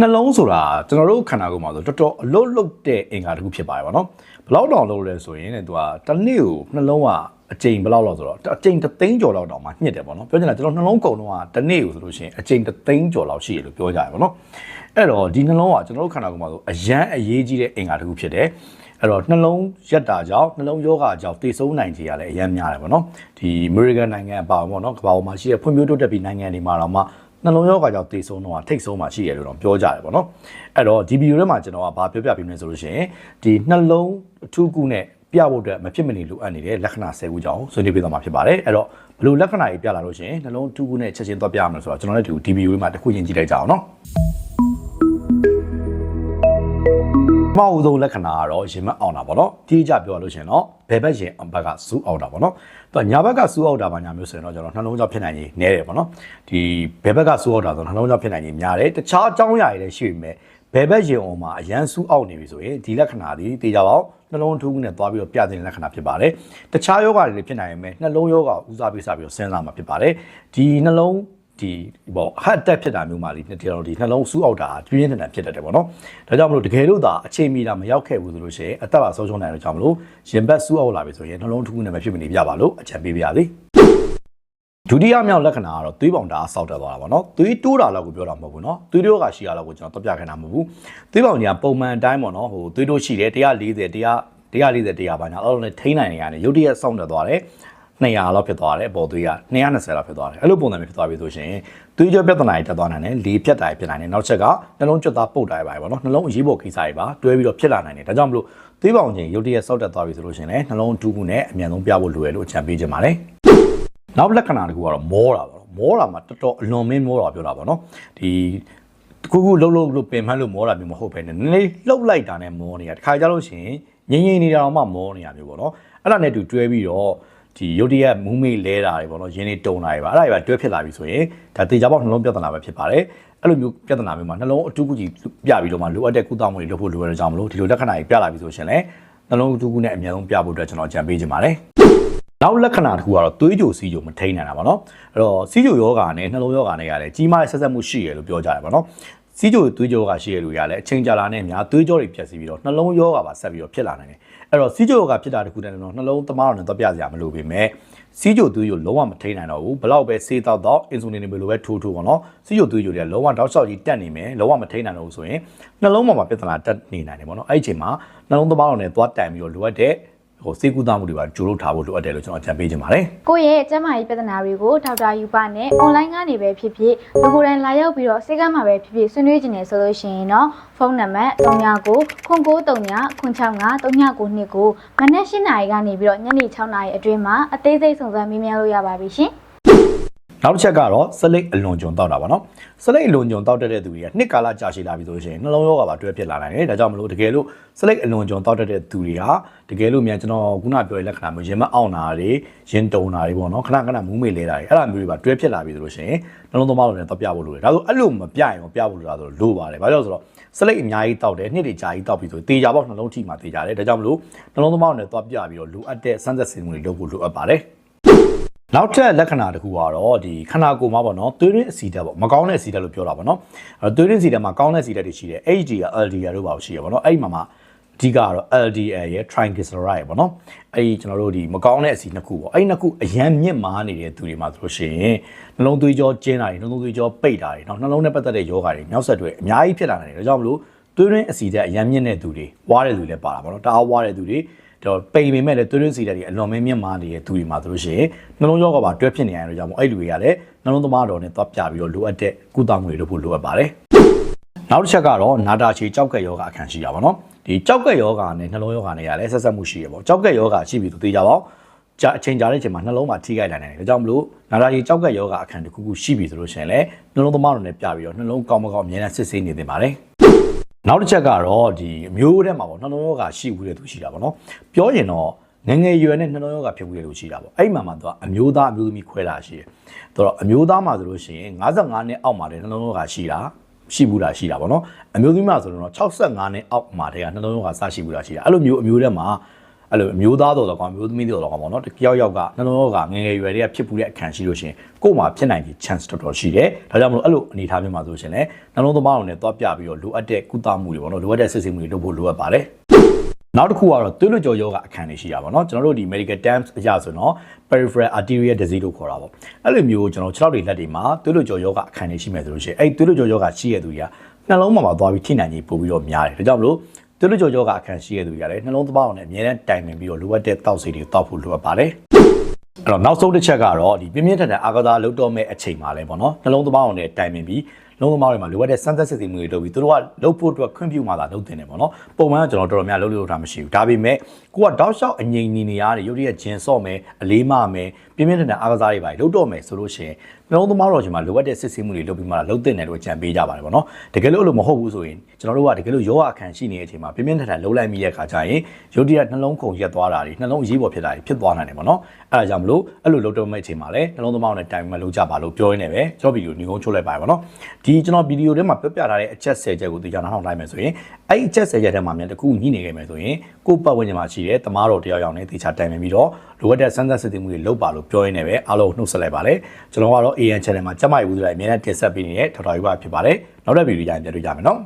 နှလုံးဆိုတာကျွန်တော်တို့ခန္ဓာကိုယ်မှာဆိုတော်တော်အလုတ်လုတ်တဲ့အင်္ဂါတစ်ခုဖြစ်ပါတယ်ဗောနော်ဘယ်လောက်တောင်လုတ်လဲဆိုရင်တဲ့သူကတစ်နေ့ကိုနှလုံးကအချိန်ဘယ်လောက်လောက်ဆိုတော့အချိန်တစ်သိန်းကျော်လောက်တောင်မှညှစ်တယ်ဗောနော်ပြောချင်တာကျွန်တော်နှလုံးကုန်တော့ကတစ်နေ့ကိုဆိုလို့ရှိရင်အချိန်တစ်သိန်းကျော်လောက်ရှိရလို့ပြောကြရဗောနော်အဲ့တော့ဒီနှလုံးကကျွန်တော်တို့ခန္ဓာကိုယ်မှာဆိုအရန်အရေးကြီးတဲ့အင်္ဂါတစ်ခုဖြစ်တယ်အဲ့တော့နှလုံးရက်တာကြောင့်နှလုံးယောဂါကြောင့်တိဆုံးနိုင်ခြေရလည်းအများများတယ်ပေါ့နော်ဒီ American နိုင်ငံအပါအဝင်ပေါ့နော်ကမ္ဘာပေါ်မှာရှိတဲ့ဖွံ့ဖြိုးတိုးတက်ပြီးနိုင်ငံတွေမှာတော့မှ နှလုံးယောဂါကြောင့်တိဆုံးတော့ထိတ်ဆုံးမှာရှိတယ်လို့တော့ပြောကြတယ်ပေါ့နော်အဲ့တော့ဒီဗီဒီယိုထဲမှာကျွန်တော်ကဘာပြောပြပေးမလဲဆိုလို့ရှိရင်ဒီနှလုံးအထူးကုနဲ့ပြဖို့အတွက်မဖြစ်မနေလိုအပ်နေတဲ့လက္ခဏာ10ခုကြောင့်ဆွေးနွေးပေးသွားမှာဖြစ်ပါတယ်အဲ့တော့ဘယ်လိုလက္ခဏာတွေပြလာလို့ရှိရင်နှလုံးအထူးကုနဲ့ချက်ချင်းသွားပြရမလဲဆိုတော့ကျွန်တော်လည်းဒီဗီဒီယိုထဲမှာတစ်ခုချင်းကြည့်လိုက်ကြအောင်နော် ပထမဦးဆုံးလက္ခဏာကတော့ရင်မအောင်တာပေါ့နော်ဒီကြပြောရလို့ရှရင်တော့ဘယ်ဘက်ရင်ဘက်ကစူးအောင်တာပေါ့နော်သူကညာဘက်ကစူးအောင်တာပါညာမျိုးဆိုရင်တော့ကျွန်တော်နှလုံးကြောင့်ဖြစ်နိုင်ကြီးနဲတယ်ပေါ့နော်ဒီဘယ်ဘက်ကစူးအောင်တာဆိုတော့နှလုံးကြောင့်ဖြစ်နိုင်ကြီးများတယ်တခြားအကြောင်းအရာတွေလည်းရှိပေမဲ့ဘယ်ဘက်ရင်အောင်မှာအရန်စူးအောင်နေပြီဆိုရင်ဒီလက္ခဏာဒီတေချာပေါက်နှလုံးထိုးမှုနဲ့သွားပြီးတော့ပြတဲ့လက္ခဏာဖြစ်ပါတယ်တခြားယောဂတွေလည်းဖြစ်နိုင်ပေမဲ့နှလုံးယောဂကိုဦးစားပေးစပြီးတော့စဉ်းစားမှာဖြစ်ပါတယ်ဒီနှလုံး ဒီပေါ့ဟတ်တက်ဖြစ်တာမျိုးမှဒီနှစ်တော်ဒီနှလုံးစူးအောက်တာပြင်းပြင်းထန်ထန်ဖြစ်တတ်တယ်ပေါ့နော်ဒါကြောင့်မလို့တကယ်လို့သာအချိန်မီတာမရောက်ခဲ့ဘူးဆိုလို့ရှိရင်အသက်ပါဆုံးရှုံးနိုင်တဲ့ကြောင့်မလို့ရင်ဘတ်စူးအောက်လာပြီဆိုရင်နှလုံးတစ်ခုနဲ့မဖြစ်မနေပြပါလို့အကြံပေးပါရစေဒုတိယမြောက်လက္ခဏာကတော့သွေးပေါင်တာဆောက်တက်သွားတာပေါ့နော်သွေးတိုးတာလောက်ကိုပြောတာမဟုတ်ဘူးနော်သွေးတိုးကရှိရလောက်ကိုကျွန်တော်တော့ပြခိုင်းတာမဟုတ်ဘူးသွေးပေါင်ကြီးကပုံမှန်အတိုင်းပေါ့နော်ဟိုသွေးတိုးရှိတယ်140 100 140 100ပါညာအဲ့လိုနဲ့ထိန်းနိုင်နေရတယ်ရုတ်တရက်ဆောက်တက်သွားတယ် 200လောက်ဖြစ်သွားတယ်အပေါ်သွေးက220လောက်ဖြစ်သွားတယ်အဲ့လိုပုံစံမျိုးဖြစ်သွားပြီဆိုရှင်သွေးကြောပြဿနာတွေတက်သွားနိုင်တယ်လေဖြတ်တာတွေဖြစ်နိုင်တယ်နောက်ချက်ကနှလုံးကျွတ်သားပုတ်တာတွေပါပေါ့နော်နှလုံးအရေးပေါ်ကိစ္စတွေပါတွဲပြီးတော့ဖြစ်လာနိုင်တယ်ဒါကြောင့်မလို့သွေးပေါင်ချင်းရုတ်တရက်ဆောက်တက်သွားပြီဆိုလို့ရှင်လည်းနှလုံးတူးမှုနဲ့အမြန်ဆုံးပြဖို့လိုရလို့အကြံပေးချင်ပါတယ်နောက်လက္ခဏာတစ်ခုကတော့မောတာပေါ့နော်မောတာမှာတော်တော်အလွန်မင်းမောတာပြောတာပေါ့နော်ဒီတခုခုလှုပ်လှုပ်လို့ပင်ပန်းလို့မောတာမျိုးမဟုတ်ဘဲနဲ့နည်းနည်းလှုပ်လိုက်တာနဲ့မောနေတာတခါကြလို့ရှိရင်ငြိမ်ငြိမ်နေတာတော့မှမောနေတာမျိုးပေါ့နော်အဲ့ဒါနဲ့တူတွဲပြီးတော့ ဒီရုတ်တရက်မူးမေ့လဲတာတွေပေါ့နော်ရင်းနေတုံတာတွေပါအဲ့ဒါတွေပါတွဲဖြစ်လာပြီဆိုရင်ဒါတေချာပေါက်နှလုံးပြဿနာပဲဖြစ်ပါတယ်အဲ့လိုမျိုးပြဿနာမျိုးမှာနှလုံးအထူးကူကြီးပြပြီးတော့မှလိုအပ်တဲ့ကုသမှုတွေလုပ်ဖို့လိုရတဲ့ကြောင့်မလို့ဒီလိုလက္ခဏာတွေပြလာပြီဆိုရှင်လည်းနှလုံးအထူးကူနဲ့အများဆုံးပြဖို့အတွက်ကျွန်တော်ကြံပေးချင်ပါတယ်နောက်လက္ခဏာတစ်ခုကတော့သွေးကြိုစီးကြိုမထိန်နိုင်တာပါเนาะအဲ့တော့စီးကြိုယောဂါနဲ့နှလုံးယောဂါနဲ့ရတယ်ကြီးမားတဲ့ဆက်ဆက်မှုရှိရလို့ပြောကြတယ်ပါเนาะ စီးကြိုသွေးကြောကရှိရလို့ရလဲအချိန်ကြာလာနဲ့များသွေးကြောတွေပြတ်စီပြီးတော့နှလုံးယောဂါပါဆက်ပြီးတော့ဖြစ်လာနိုင်တယ်အဲ့တော့စီးကြိုယောဂါဖြစ်တာတခုတည်းတော့နှလုံးသမားတော်နဲ့တော့ပြစရာမလိုပေမဲ့စီးကြိုသွေးကြိုလုံးဝမထိန်နိုင်တော့ဘူးဘလောက်ပဲဆေးတောက်တော့အင်ဆူလင်တွေဘယ်လိုပဲထိုးထိုးပေါ့နော်စီးကြိုသွေးကြိုတွေကလုံးဝတောက်လျှောက်ကြီးတက်နေမယ်လုံးဝမထိန်နိုင်တော့ဘူးဆိုရင်နှလုံးပေါ်မှာပြဿနာတက်နေနိုင်တယ်ပေါ့နော်အဲ့ဒီအချိန်မှာနှလုံးသမားတော်နဲ့သွားတိုင်ပြီးတော့လိုအပ်တဲ့ ဟိုစေကူသားမှုတွေပါကြိုးလို့ထားဖို့လိုအပ်တယ်လို့ကျွန်တော်အကြံပေးချင်ပါတယ်ကိုယ့်ရဲ့ကျန်းမာရေးပြဿနာတွေကိုဒေါက်တာယူပနဲ့ online ကနေပဲဖြစ်ဖြစ်လူကိုယ်တိုင်လာရောက်ပြီးတော့စိတ်ကမ်းမှာပဲဖြစ်ဖြစ်ဆွေးနွေးကြနေဆိုလို့ရှိရင်တော့ဖုန်းနံပါတ်39ခု939 369ကိုမနက်၈နာရီကနေပြီးတော့ညနေ6နာရီအတွင်းမှာအသေးစိတ်စုံစမ်းမေးမြန်းလို့ရပါပြီရှင် နောက်တစ်ချက်ကတော့စလိတ်အလွန်ကြုံတောက်တာပါနော်စလိတ်အလွန်ကြုံတောက်တတ်တဲ့သူတွေကနှစ်ကာလကြာရှည်လာပြီဆိုရင်နှလုံးရောဂါပါတွဲဖြစ်လာနိုင်တယ်ဒါကြောင့်မလို့တကယ်လို့စလိတ်အလွန်ကြုံတောက်တတ်တဲ့သူတွေဟာတကယ်လို့မြန်ကျွန်တော်ခုနပြောတဲ့လက္ခဏာမျိုးရင်မအောင်တာတွေရင်တုံတာတွေပေါ့နော်ခဏခဏမူးမေလဲတာတွေအဲ့ဒါမျိုးတွေပါတွဲဖြစ်လာပြီဆိုလို့ရှိရင်နှလုံးသမားတွေနဲ့တော့ပြဖို့လိုတယ်ဒါဆိုအဲ့လိုမပြရင်မပြဖို့လိုတာဆိုလို့ပါတယ်ဘာလို့လဲဆိုတော့စလိတ်အများကြီးတောက်တယ်နှစ်တွေကြာကြီးတောက်ပြီဆိုတေချာပေါက်နှလုံးထိမှတေချာတယ်ဒါကြောင့်မလို့နှလုံးသမားတွေနဲ့တော့ပြပြီးတော့လိုအပ်တဲ့စမ်းသက်စင်မှုတွေလုပ်ဖို့လိုအပ်ပါတယ် နောက်ထပ်လက္ခဏာတစ်ခုကတော့ဒီခန္ဓာကိုယ်မှာပေါ့နော်သွေးရင်းအဆီဓာတ်ပေါ့မကောင်းတဲ့အဆီဓာတ်လို့ပြောတာပေါ့နော်အဲသွေးရင်းအဆီဓာတ်မှာကောင်းတဲ့အဆီဓာတ်တွေရှိတယ် HDL LDL တို့ပါရှိရပေါ့နော်အဲ့ဒီမှာမှာအဓိကကတော့ LDL ရဲ့ triglyceride ပေါ့နော်အဲ့ဒီကျွန်တော်တို့ဒီမကောင်းတဲ့အဆီနှစ်ခုပေါ့အဲ့ဒီနှစ်ခုအရန်မြင့်မားနေတဲ့သူတွေမှာဆိုလို့ရှိရင်နှလုံးသွေးကြောကျင်းတာတွေနှလုံးသွေးကြောပိတ်တာတွေနောက်နှလုံးနဲ့ပတ်သက်တဲ့ယောဂါတွေမြောက်ဆက်တွေအများကြီးဖြစ်လာနိုင်တယ်ဒါကြောင့်မလို့သွေးရင်းအဆီဓာတ်အရန်မြင့်တဲ့သူတွေဝါတဲ့သူတွေလည်းပါတာပေါ့နော်တအားဝါတဲ့သူတွေ တော့ပိန်ပေမဲ့လည်းသွေးရင်းစီဓာတ်တွေအလွန်မင်းမြင့်မားနေတဲ့သူတွေမှာဆိုလို့ရှိရင်နှလုံးရောဂါပါတွဲဖြစ်နေရတဲ့ကြောင့်မို့အဲ့လူတွေကလည်းနှလုံးသမားတော်နဲ့သွားပြပြီးတော့လိုအပ်တဲ့ကုသမှုတွေလုပ်ဖို့လိုအပ်ပါတယ်နောက်တစ်ချက်ကတော့နာတာချေကြောက်ကက်ယောဂအခန်းရှိတာပါနော်ဒီကြောက်ကက်ယောဂနဲ့နှလုံးယောဂနဲ့ရလည်းဆက်ဆက်မှုရှိရပေါ့ကြောက်ကက်ယောဂရှိပြီဆိုသိကြပါဦးကြာအချိန်ကြာတဲ့အချိန်မှာနှလုံးမှာထိခိုက်နိုင်တယ်ဒါကြောင့်မလို့နာတာချေကြောက်ကက်ယောဂအခန်းတစ်ခုခုရှိပြီဆိုလို့ရှိရင်လည်းနှလုံးသမားတော်နဲ့ပြပြီးတော့နှလုံးကောင်းမကောင်းအမြဲတမ်းစစ်ဆေးနေသင့်ပါတယ် နောက်တစ်ချက်ကတော့ဒီအမျိုးထဲမှာပေါ့နှလုံးရောဂါရှိဘူးတဲ့သူရှိတာပေါ့နော်ပြောရင်တော့ငယ်ငယ်ရွယ်နဲ့နှလုံးရောဂါဖြစ်ဘူးတဲ့လူရှိတာပေါ့အဲ့မှာမှသူကအမျိုးသားအမျိုးသမီးခွဲတာရှိတယ်သူတော့အမျိုးသားမှာဆိုလို့ရှိရင်55နှစ်အောက်မှာတဲ့နှလုံးရောဂါရှိတာရှိဘူးတာရှိတာပေါ့နော်အမျိုးသမီးမှာဆိုတော့65နှစ်အောက်မှာတဲ့ကနှလုံးရောဂါစရှိဘူးတာရှိတာအဲ့လိုမျိုးအမျိုးထဲမှာ အဲ့လိုအမျိုးသားတော်တော်ကောင်မျိုးသမီးတော်တော်ကောင်ပေါ့နော်တယောက်ယောက်ကနှလုံးရောဂါငယ်ငယ်ရွယ်တွေကဖြစ်ပူတဲ့အခန့်ရှိလို့ရှရင်ကို့မှာဖြစ်နိုင်တဲ့ chance တော်တော်ရှိတယ်ဒါကြောင့်မလို့အဲ့လိုအနေအထားမျိုးမှာဆိုရှင်လည်းနှလုံးသမားတော်နဲ့တွားပြပြီးတော့လိုအပ်တဲ့ကုသမှုတွေပေါ့နော်လိုအပ်တဲ့စစ်ဆေးမှုတွေလုပ်ဖို့လိုအပ်ပါတယ်နောက်တစ်ခုကတော့သွေးလွှတ်ကြော်ယောဂအခန်းတွေရှိတာပေါ့နော်ကျွန်တော်တို့ဒီ medical terms အရဆိုတော့ peripheral arterial disease လို့ခေါ်တာပေါ့အဲ့လိုမျိုးကျွန်တော်6တွေလက်တွေမှာသွေးလွှတ်ကြော်ယောဂအခန်းတွေရှိမယ်ဆိုလို့ရှိရင်အဲ့သွေးလွှတ်ကြော်ယောဂရှိရတဲ့သူတွေကနှလုံးမှာမှာသွားပြီးထိနိုင်ကြီးပို့ပြီးတော့များတယ်ဒါကြောင့်မလို့ သွေးလွှတ်ကြော်ယောဂအခန်းရှိရတဲ့သူတွေကလည်းနှလုံးသမားအောင်နဲ့အများနဲ့တိုင်ပင်ပြီးတော့လိုအပ်တဲ့တောက်စိတ်တွေတောက်ဖို့လိုအပ်ပါတယ်အဲ့တော့နောက်ဆုံးတစ်ချက်ကတော့ဒီပြင်းပြင်းထန်ထန်အာကစားလုပ်တော့မဲ့အချိန်မှာလဲပေါ့နော်နှလုံးသမားအောင်နဲ့တိုင်ပင်ပြီးလုံးသမားတွေမှာလိုအပ်တဲ့စမ်းသပ်စစ်ဆေးမှုတွေလုပ်ပြီးသူတို့ကလုပ်ဖို့အတွက်ခွင့်ပြုမှသာလုပ်တင်တယ်ပေါ့နော်ပုံမှန်ကကျွန်တော်တော်တော်များလုပ်လို့တာမရှိဘူးဒါပေမဲ့ကိုကတောက်လျှောက်အငြိမ်နေနေရတယ်ရုပ်ရည်ဂျင်ဆော့မယ်အလေးမမယ် ပြင်းပြင်းထန်ထန်အာကစားတွေပါလုပ်တော့မယ်ဆိုလို့ရှိရင်နှလုံးသမားတော်ချိန်မှာလိုအပ်တဲ့စစ်ဆေးမှုတွေလုပ်ပြီးမှလုပ်တင်တယ်လို့ကြံပေးကြပါတယ်ပေါ့နော်တကယ်လို့အဲ့လိုမဟုတ်ဘူးဆိုရင်ကျွန်တော်တို့ကတကယ်လို့ယောဂအခန်းရှိနေတဲ့အချိန်မှာပြင်းပြင်းထန်ထန်လှုပ်လိုက်မိတဲ့ခါကျရင်ရုပ်ရည်နှလုံးခုန်ရက်သွားတာတွေနှလုံးအရေးပေါ်ဖြစ်တာတွေဖြစ်သွားနိုင်တယ်ပေါ့နော်အဲ့ဒါကြောင့်မလို့အဲ့လိုလုပ်တော့မဲ့အချိန်မှာလည်းနှလုံးသမားတော်နဲ့တိုင်ပင်မလုပ်ကြပါလို့ပြောရင်းနဲ့ပဲကျွန်တော်ဗီဒီယိုညီကုန်းချုပ်လိုက်ပါတယ်ပေါ့နော်ဒီကျွန်တော်ဗီဒီယိုထဲမှာပြပြထားတဲ့အချက်10ချက်ကိုသိကြနားထောင်လိုက်မယ်ဆိုရင်အဲ့ဒီအချက်10ချက်ထဲမှာမြန်တစ်ခုညှိနေခဲ့မယ်ဆိုရင်ကိုယ့်ပတ်ဝန်းကျင်မှာရှိတဲ့တမားတော်တယောက်ယောက်နဲ့တေချာတိုင်ပင်ပြီးတော့လိုအပ်တဲ့စမ်းသပ်စစ်ဆေးမှုတွေလုပ်ပါလို့ပြောရင်းနဲ့ပဲအားလုံးနှုတ်ဆက်လိုက်ပါတယ်ကျွန်တော်ကတော့ AN channel မှာကျမရဲ့ဦးစရိုက်အများနဲ့တင်ဆက်ပေးနေတဲ့ထော်တော်ယူပါဖြစ်ပါတယ်နောက်တဲ့ဗီဒီယိုကြရင်ပြန်တွေ့ကြမယ်နော်